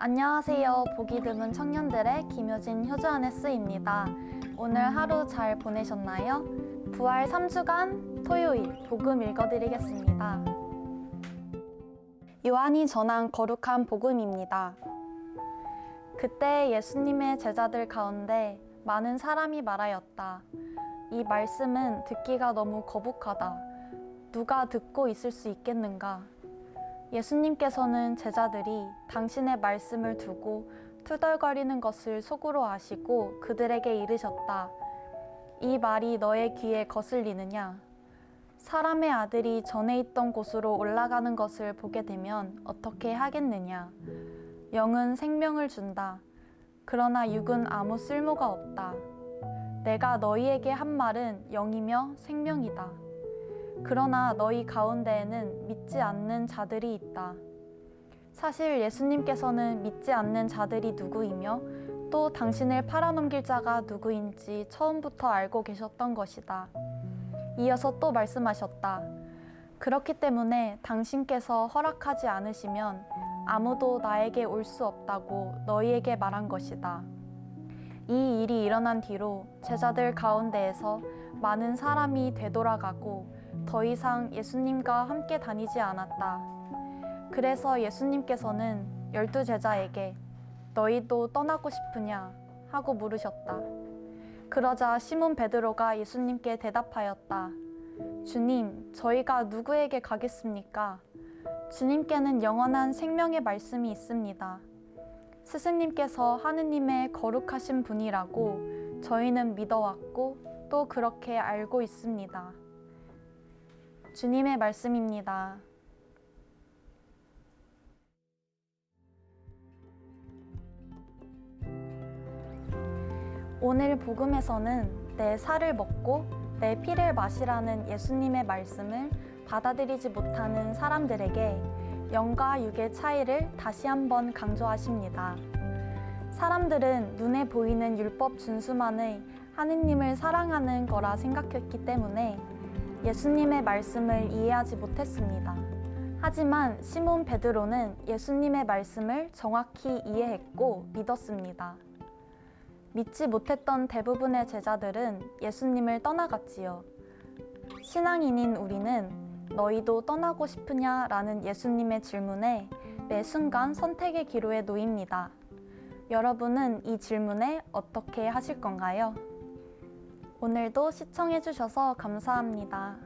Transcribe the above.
안녕하세요. 보기 드문 청년들의 김효진 효주아네스입니다. 오늘 하루 잘 보내셨나요? 부활 3주간 토요일 복음 읽어드리겠습니다. 요한이 전한 거룩한 복음입니다. 그때 예수님의 제자들 가운데 많은 사람이 말하였다. 이 말씀은 듣기가 너무 거북하다. 누가 듣고 있을 수 있겠는가? 예수님께서는 제자들이 당신의 말씀을 두고 투덜거리는 것을 속으로 아시고 그들에게 이르셨다. 이 말이 너의 귀에 거슬리느냐? 사람의 아들이 전에 있던 곳으로 올라가는 것을 보게 되면 어떻게 하겠느냐? 영은 생명을 준다. 그러나 육은 아무 쓸모가 없다. 내가 너희에게 한 말은 영이며 생명이다. 그러나 너희 가운데에는 믿지 않는 자들이 있다. 사실 예수님께서는 믿지 않는 자들이 누구이며 또 당신을 팔아넘길 자가 누구인지 처음부터 알고 계셨던 것이다. 이어서 또 말씀하셨다. 그렇기 때문에 당신께서 허락하지 않으시면 아무도 나에게 올 수 없다고 너희에게 말한 것이다. 이 일이 일어난 뒤로 제자들 가운데에서 많은 사람이 되돌아가고 더 이상 예수님과 함께 다니지 않았다. 그래서 예수님께서는 열두 제자에게 너희도 떠나고 싶으냐 하고 물으셨다. 그러자 시몬 베드로가 예수님께 대답하였다. 주님, 저희가 누구에게 가겠습니까? 주님께는 영원한 생명의 말씀이 있습니다. 스승님께서 하느님의 거룩하신 분이라고 저희는 믿어왔고 또 그렇게 알고 있습니다. 주님의 말씀입니다. 오늘 복음에서는 내 살을 먹고 내 피를 마시라는 예수님의 말씀을 받아들이지 못하는 사람들에게 영과 육의 차이를 다시 한번 강조하십니다. 사람들은 눈에 보이는 율법 준수만의 하느님을 사랑하는 거라 생각했기 때문에 예수님의 말씀을 이해하지 못했습니다. 하지만 시몬 베드로는 예수님의 말씀을 정확히 이해했고 믿었습니다. 믿지 못했던 대부분의 제자들은 예수님을 떠나갔지요. 신앙인인 우리는 너희도 떠나고 싶으냐? 라는 예수님의 질문에 매 순간 선택의 기로에 놓입니다. 여러분은 이 질문에 어떻게 하실 건가요? 오늘도 시청해주셔서 감사합니다.